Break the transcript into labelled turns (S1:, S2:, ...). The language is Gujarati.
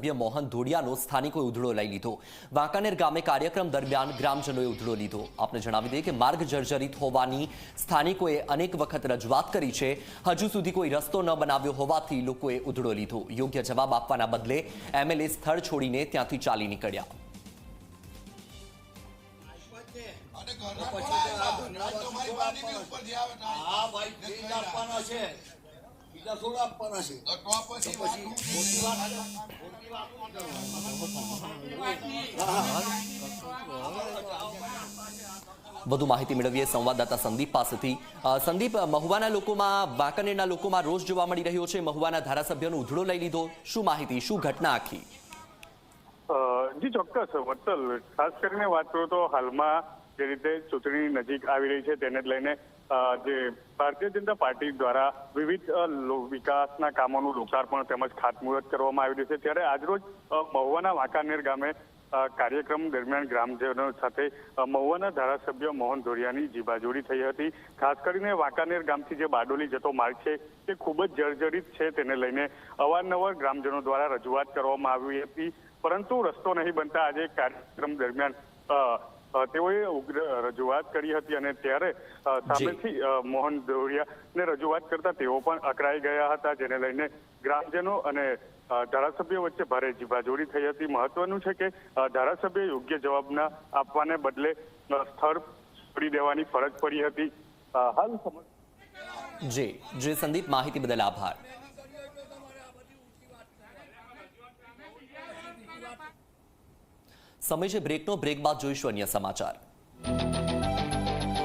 S1: ધારાસભ્ય મોહન ધોડિયાનો સ્થાનિકોએ ઉધડો લઈ લીધો. વાંકાનેર ગામે કાર્યક્રમ દરમિયાન ગ્રામજનોએ ઉધડો લીધો. આપને જણાવી દઈએ કે માર્ગ જર્જરિત હોવાની સ્થાનિકોએ અનેક વખત રજૂઆત કરી છે. હજુ સુધી કોઈ રસ્તો ન બનાવ્યો હોવાથી લોકોએ ઉધડો લીધો. યોગ્ય જવાબ આપવાના બદલે એમએલએ સ્થળ છોડીને ત્યાંથી ચાલી નીકળ્યા.
S2: આપવાના છે. બીજા થોડા આપવાના છે?
S3: પછી
S2: ખોટી વાત
S1: વધુ માહિતી મેળવીએ સંવાદદાતા સંદીપ પાસેથી. સંદીપ મહુવાના લોકોમાં, વાંકાનેરના લોકોમાં રોષ જોવા મળી રહ્યો છે. મહુવાના ધારાસભ્યનો ઉધડો લઈ લીધો. શું માહિતી? શું ઘટના આખી?
S4: જી, ચોક્કસ વત્સલ ખાસ કરીને વાત કરું તો હાલમાં જે રીતે ચૂંટણી નજીક આવી રહી છે તેને લઈને જે ભારતીય જનતા પાર્ટી દ્વારા વિવિધ વિકાસના કામોનું લોકાર્પણ તેમજ ખાતમુહૂર્ત કરવામાં આવી રહ્યું છે. ત્યારે આજરોજ મહુવાના વાંકાનેર ગામે કાર્યક્રમ દરમિયાન ગ્રામજનો સાથે મહુવાના ધારાસભ્ય મોહન ધોરિયાની જીબાજોડી થઈ હતી. ખાસ કરીને વાંકાનેર ગામથી જે બારડોલી જતો માર્ગ છે, તે ખૂબ જ જર્જરિત છે તેને લઈને અવારનવાર ગ્રામજનો દ્વારા રજૂઆત કરવામાં આવી હતી. પરંતુ રસ્તો નહીં બનતા આજે કાર્યક્રમ દરમિયાન તેઓએ ઉગ્ર રજૂઆત કરી હતી અને ત્યારે સામેથી મોહન દોરિયાને રજૂઆત કરતા તેઓ પણ અકળાઈ ગયા હતા, જેને લઈને ગ્રામજનો અને ધારાસભ્ય વચ્ચે ભારે જીભાજોડી થઈ હતી. મહત્વનું છે કે ધારાસભ્ય યોગ્ય જવાબના આપવાને બદલે સ્થળ છોડી દેવાની ફરજ પડી હતી. હાલ
S1: જી, જે, સંદીપ, માહિતી બદલ આભાર. સમય છે બ્રેકનો બ્રેક બાદ જોઈશું અન્ય સમાચાર.